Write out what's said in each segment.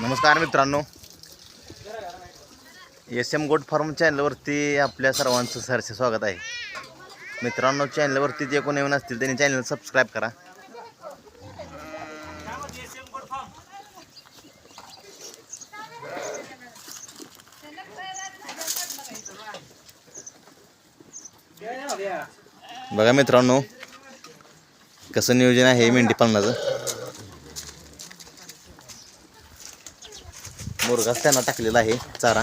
नमस्कार मित्रांनो. S M goat farm चॅनलवरती आपल्या सर्वांचं सरसे स्वागत आहे. मित्रांनो चॅनलवरती जे कोणी येऊन असतील त्यांनी चॅनल सबस्क्राईब करा. बघा मित्रांनो कसं नियोजन आहे मेंढी पालनाचं. मुरगाच त्यांना टाकलेला आहे चारा.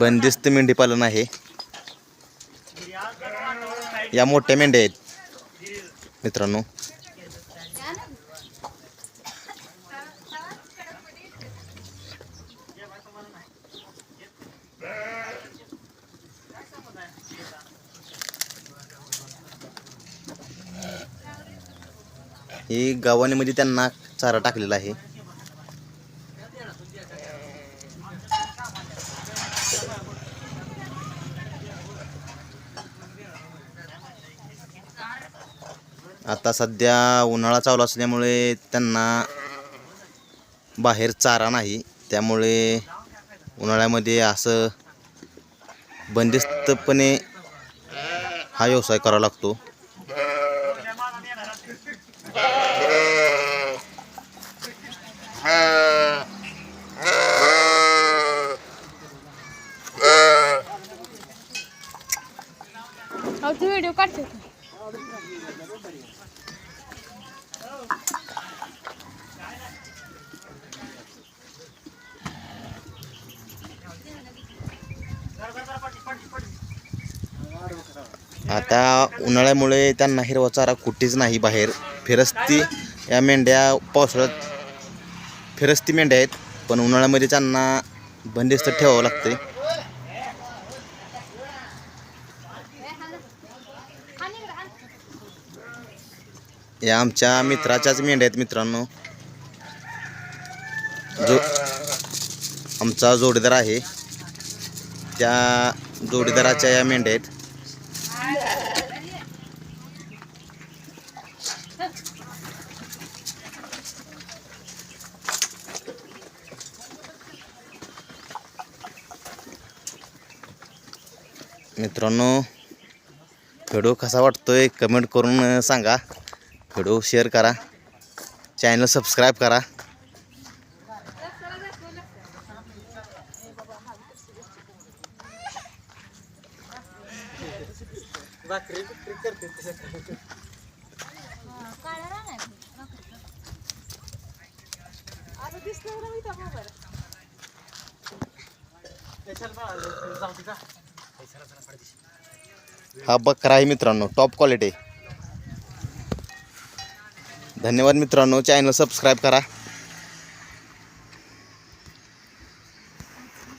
बंदिस्त मेंढी पालन आहे. या मोठ्या मेंढ्या आहेत. मित्रांनो. ही गावानीमध्ये त्यांना चारा टाकलेला आहे. आता सध्या उन्हाळा चालू असल्यामुळे त्यांना बाहेर चारा नाही. त्यामुळे उन्हाळ्यामध्ये असं बंदिस्तपणे हा व्यवसाय करावा लागतो. આવતી વિડીયો કાઢશે Thank you. आता उन्हाळ्यामुळे त्यांना हिरवा चारा कुठेच नाही बाहेर. फिरस्ती या मेंढ्या पावसाळ्यात फिरस्ती मेंढ्या आहेत पण उन्हाळ्यामध्ये त्यांना बंदिस्त ठेवावं लागते या आमच्या मित्राच्याच मेंढ्या आहेत मित्रांनो. जो आमचा जोडीदार आहे. त्या जोडीदाराच्या या मेंढ्या आहेत. मित्रांनो व्हिडिओ कसा वाटतोय कमेंट करून सांगा. व्हिडिओ शेअर करा. चॅनल सबस्क्राईब करा. हा बकरा आहे मित्रांनो टॉप क्वालिटी धन्यवाद मित्रांनो चॅनल सबस्क्राईब करा.